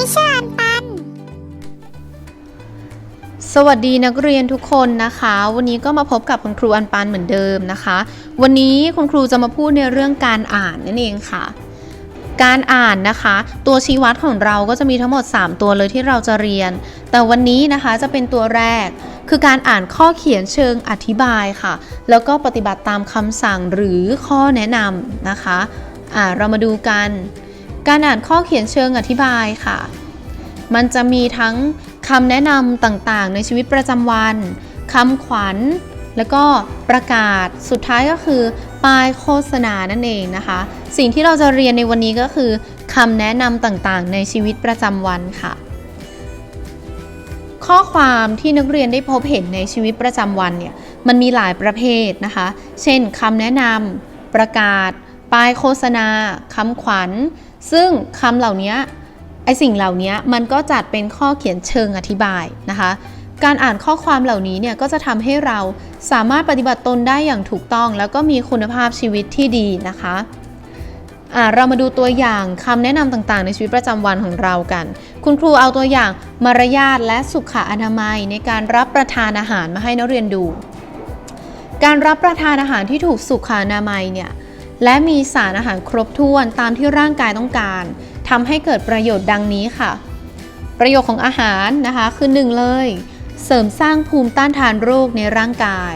ที่ชื่ออันปัน สวัสดีนักเรียนทุกคนนะคะ วันนี้ก็มาพบกับคุณครูอันปานเหมือนเดิมนะคะ วันนี้คุณครูจะมาพูดในเรื่องการอ่านนั่นเองค่ะ การอ่านนะคะ ตัวชี้วัดของเราก็จะมีทั้งหมด 3 ตัวเลยที่เราจะเรียน แต่วันนี้นะคะจะเป็นตัวแรกคือการอ่านข้อเขียนเชิงอธิบายค่ะ แล้วก็ปฏิบัติตามคำสั่งหรือข้อแนะนำนะคะ อ่า เรามาดูกัน การอ่านข้อเขียนเชิงอธิบายค่ะ มันจะมีทั้งคำแนะนำต่างๆ ในชีวิตประจำวันคำขวัญ แล้วก็ประกาศสุดท้ายก็คือป้ายโฆษณานั่นเองนะคะ สิ่งที่เราจะเรียนในวันนี้ก็คือคำแนะนำต่างๆ ในชีวิตประจำวันค่ะ ข้อความที่นักเรียนได้พบเห็นในชีวิตประจำวันเนี่ยมันมีหลายประเภทนะคะ เช่นคำแนะนำประกาศ ป้ายโฆษณาคำขวัญ ซึ่งคำเหล่านี้ไอสิ่งเหล่านี้มันก็จัดเป็นข้อเขียนเชิงอธิบายนะคะ การอ่านข้อความเหล่านี้เนี่ยก็จะทำให้เราสามารถปฏิบัติตนได้อย่างถูกต้อง แล้วก็มีคุณภาพชีวิตที่ดีนะคะเรามาดูตัวอย่างคำแนะนำต่างๆ ในชีวิตประจำวันของเรากัน คุณครูเอาตัวอย่างมารยาทและสุขอนามัยในการรับประทานอาหารมาให้นักเรียนดู การรับประทานอาหารที่ถูกสุขอนามัยเนี่ย และมีสารอาหารครบถ้วนตามที่ร่างกายต้องการทำให้เกิดประโยชน์ดังนี้ค่ะ ประโยชน์ของอาหารนะคะคือ 1 เลย เสริมสร้างภูมิต้านทานโรคในร่างกาย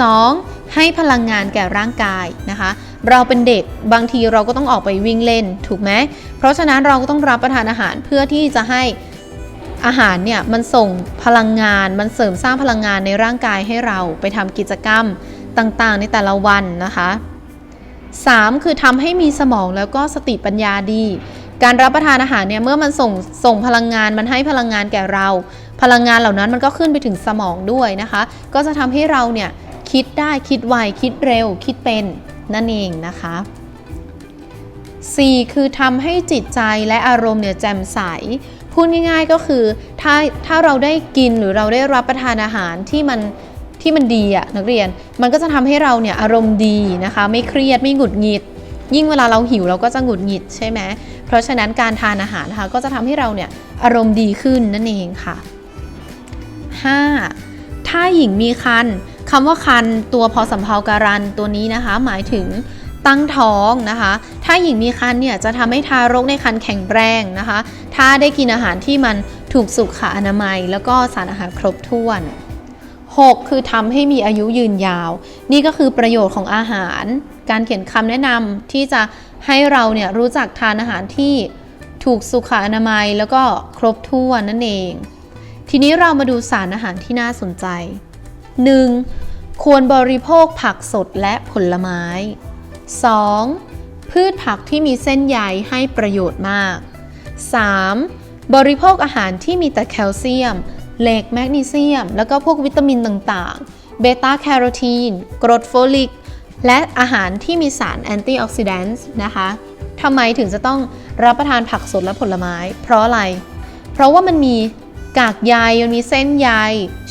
2. ให้พลังงานแก่ร่างกายนะคะ เราเป็นเด็กบางทีเราก็ต้องออกไปวิ่งเล่นถูกไหมเพราะฉะนั้นเราก็ต้องรับประทานอาหารเพื่อที่จะให้อาหารเนี่ยมันส่งพลังงานมันเสริมสร้างพลังงานในร่างกายให้เราไปทำกิจกรรมต่างๆ ในแต่ละวันนะคะ 3. คือทำให้มีสมองแล้วก็สติปัญญาดี การรับประทานอาหารเนี่ยเมื่อมันส่งส่งพลังงานมันให้พลังงานแก่เรา พลังงานเหล่านั้นมันก็ขึ้นไปถึงสมองด้วยนะคะ ก็จะทำให้เราเนี่ยคิดได้คิดไวคิดเร็ว คิดเป็นนั่นเองนะคะ 4. คือทำให้จิตใจและอารมณ์เนี่ยแจ่มใส พูดง่ายๆก็คือถ้าถ้าเราได้กินหรือเราได้รับประทานอาหารที่มัน ที่มันดีอะนักเรียนมันก็จะทำให้เราเนี่ยอารมณ์ดีนะคะ ไม่เครียดไม่หงุดหงิด ยิ่งเวลาเราหิวเราก็จะหงุดหงิดใช่ไหมเพราะฉะนั้นการทานอาหารนะคะก็จะทำให้เราเนี่ยอารมณ์ดีขึ้นนั่นเองค่ะ 5. ถ้าหญิงมีคันคำว่าคันตัวพอสำเพาการันตัวนี้นะคะ หมายถึงตั้งท้องนะคะ ถ้าหญิงมีคันเนี่ยจะทำให้ทารกในคันแข็งแรงนะคะ ถ้าได้กินอาหารที่มันถูกสุขอนามัย แล้วก็สารอาหารครบถ้วน 6. คือทำให้มีอายุยืนยาว นี่ก็คือประโยชน์ของอาหาร การเขียนคำแนะนำที่จะให้เราเนี่ยรู้จักทานอาหารที่ถูกสุขอนามัยแล้วก็ครบถ้วนนั่นเอง ทีนี้เรามาดูสารอาหารที่น่าสนใจ 1. ควรบริโภคผักสดและผลไม้ 2. พืชผักที่มีเส้นใยให้ประโยชน์มาก 3. บริโภคอาหารที่มีแต่แคลเซียม เหล็กแมกนีเซียม แล้วก็พวกวิตามินต่างๆ เบต้าแคโรทีน กรดโฟลิก และอาหารที่มีสารแอนตี้ออกซิแดนต์นะคะทำไมถึงจะต้องรับประทานผักสดและผลไม้ เพราะอะไร เพราะว่ามันมีกากใยมันมีเส้นใย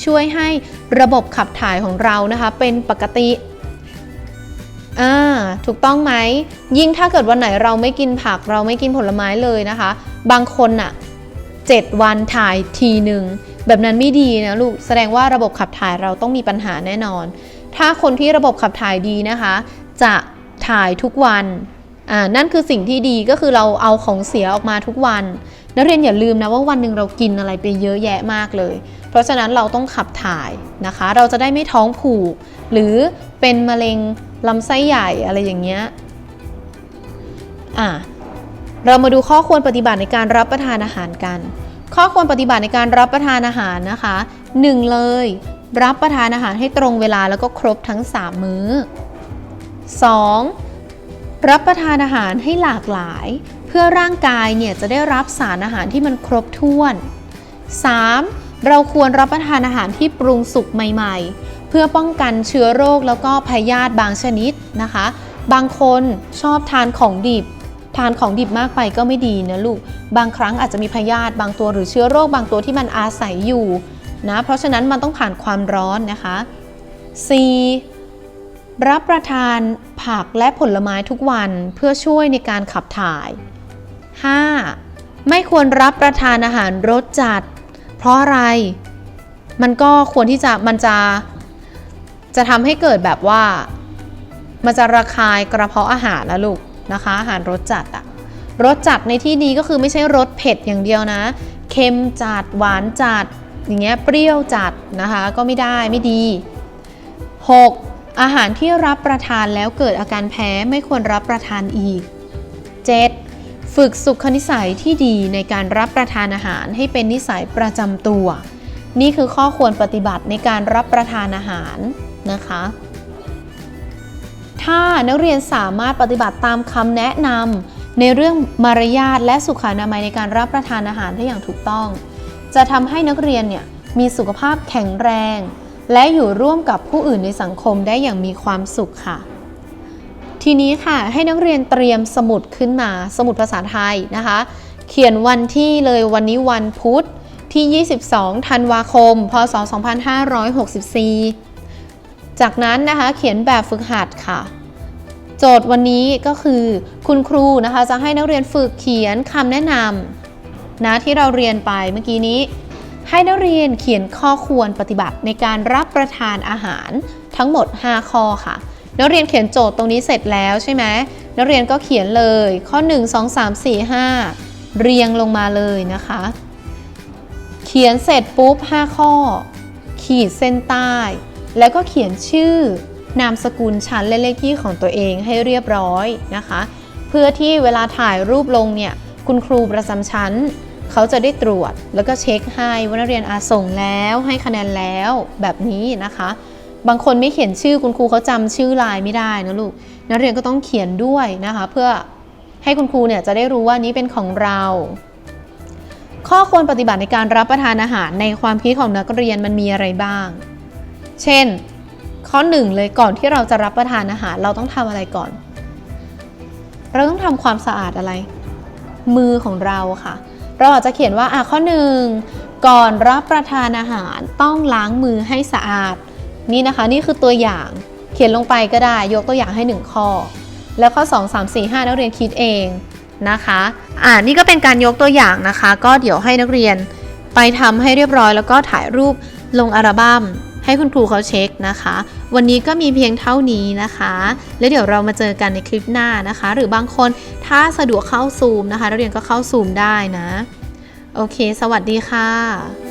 ช่วยให้ระบบขับถ่ายของเรานะคะ เป็นปกติอ่าถูกต้องไหม ยิ่งถ้าเกิดวันไหนเราไม่กินผักเราไม่กินผลไม้เลยนะคะ บางคนอะ7วันถ่ายทีหนึ่ง แบบนั้นไม่ดีนะลูกแสดงว่าระบบขับถ่ายเราต้องมีปัญหาแน่นอน ถ้าคนที่ระบบขับถ่ายดีนะคะ จะถ่ายทุกวันอ่านั่นคือสิ่งที่ดีก็คือเราเอาของเสียออกมาทุกวันนักเรียนอย่าลืมนะว่าวันหนึ่งเรากินอะไรไปเยอะแยะมากเลย เพราะฉะนั้นเราต้องขับถ่ายนะคะ เราจะได้ไม่ท้องผูก หรือเป็นมะเร็งลำไส้ใหญ่อะไรอย่างเงี้ยอะเรามาดูข้อควรปฏิบัติในการรับประทานอาหารกัน ข้อควรปฏิบัติในการรับประทานอาหารนะคะ 1 เลย รับประทานอาหารให้ตรงเวลาแล้วก็ครบทั้ง 3 มื้อ 2. รับประทานอาหารให้หลากหลาย เพื่อร่างกายเนี่ยจะได้รับสารอาหารที่มันครบถ้วน 3. เราควรรับประทานอาหารที่ปรุงสุกใหม่ ๆ เพื่อป้องกันเชื้อโรคแล้วก็พยาธิบางชนิดนะคะ บางคนชอบทานของดิบ ทานของดิบมากไปก็ไม่ดีนะลูก บางครั้งอาจจะมีพยาธิบางตัวหรือเชื้อโรคบางตัวที่มันอาศัยอยู่นะ เพราะฉะนั้นมันต้องผ่านความร้อนนะคะ 4. รับประทานผักและผลไม้ทุกวันเพื่อช่วยในการขับถ่าย 5. ไม่ควรรับประทานอาหารรสจัด เพราะอะไร มันก็ควรที่จะมันจะจะทำให้เกิดแบบว่า มันจะระคายกระเพาะอาหารนะลูก นะคะ อาหารรสจัดอะรสจัดในที่นี้ก็คือไม่ใช่รสเผ็ดอย่างเดียวนะ เค็มจัด หวานจัด อย่างเงี้ยเปรี้ยวจัดนะคะ ก็ไม่ได้ไม่ดี 6. อาหารที่รับประทานแล้วเกิดอาการแพ้ไม่ควรรับประทานอีก 7. ฝึกสุขนิสัยที่ดีในการรับประทานอาหารให้เป็นนิสัยประจำตัว นี่คือข้อควรปฏิบัติในการรับประทานอาหารนะคะ ถ้านักเรียนสามารถปฏิบัติตามคำแนะนำในเรื่องมารยาทและสุขอนามัยในการรับประทานอาหารได้อย่างถูกต้อง จะทำให้นักเรียนเนี่ยมีสุขภาพแข็งแรง และอยู่ร่วมกับผู้อื่นในสังคมได้อย่างมีความสุขค่ะ ทีนี้ค่ะให้นักเรียนเตรียมสมุดขึ้นมาสมุดภาษาไทยนะคะ เขียนวันที่เลยวันนี้วันพุธที่ 22 ธันวาคม พศ 2564 จากนั้นนะคะเขียนแบบฝึกหัดค่ะ โจทย์วันนี้ก็คือคุณครูนะคะจะให้นักเรียนฝึกเขียนคำแนะนำนะที่เราเรียนไปเมื่อกี้นี้ ให้นักเรียนเขียนข้อควรปฏิบัติในการรับประทานอาหารทั้งหมด 5 ข้อค่ะ นักเรียนเขียนโจทย์ตรงนี้เสร็จแล้วใช่ไหมนักเรียนก็เขียนเลยข้อ 1 2 3 4 5 เรียงลงมาเลยนะคะ เขียนเสร็จปุ๊บ 5 ข้อ ขีดเส้นใต้ แล้วก็เขียนชื่อ นามสกุลชั้นและเลขที่ของตัวเองให้เรียบร้อยนะคะ เพื่อที่เวลาถ่ายรูปลงเนี่ยคุณครูประจำชั้น เขาจะได้ตรวจแล้วก็เช็คให้ว่านักเรียนอาส่งแล้วให้คะแนนแล้วแบบนี้นะคะ บางคนไม่เขียนชื่อคุณครูเขาจำชื่อลายไม่ได้นะลูกนักเรียนก็ต้องเขียนด้วยนะคะ เพื่อให้คุณครูเนี่ยจะได้รู้ว่านี้เป็นของเรา ข้อควรปฏิบัติในการรับประทานอาหารในความคิดของนักเรียนมันมีอะไรบ้าง เช่น ข้อหนึ่งเลยก่อนที่เราจะรับประทานอาหารเราต้องทำอะไรก่อน เราต้องทำความสะอาดอะไร มือของเราค่ะ เราอาจจะเขียนว่าอะข้อหนึ่งก่อนรับประทานอาหารต้องล้างมือให้สะอาด นี่นะคะ นี่คือตัวอย่างเขียนลงไปก็ได้ ยกตัวอย่างให้ 1 ข้อ แล้วข้อ 2 3 4 5 นักเรียนคิดเองนะคะอ่านี่ก็เป็นการยกตัวอย่างนะคะ ก็เดี๋ยวให้นักเรียนไปทำให้เรียบร้อย แล้วก็ถ่ายรูปลงอัลบั้ม ให้คุณครูเขาเช็คนะคะ วันนี้ก็มีเพียงเท่านี้นะคะ แล้วเดี๋ยวเรามาเจอกันในคลิปหน้านะคะ หรือบางคนถ้าสะดวกเข้าซูมนะคะนักเรียนก็เข้าซูมได้นะ โอเค สวัสดีค่ะ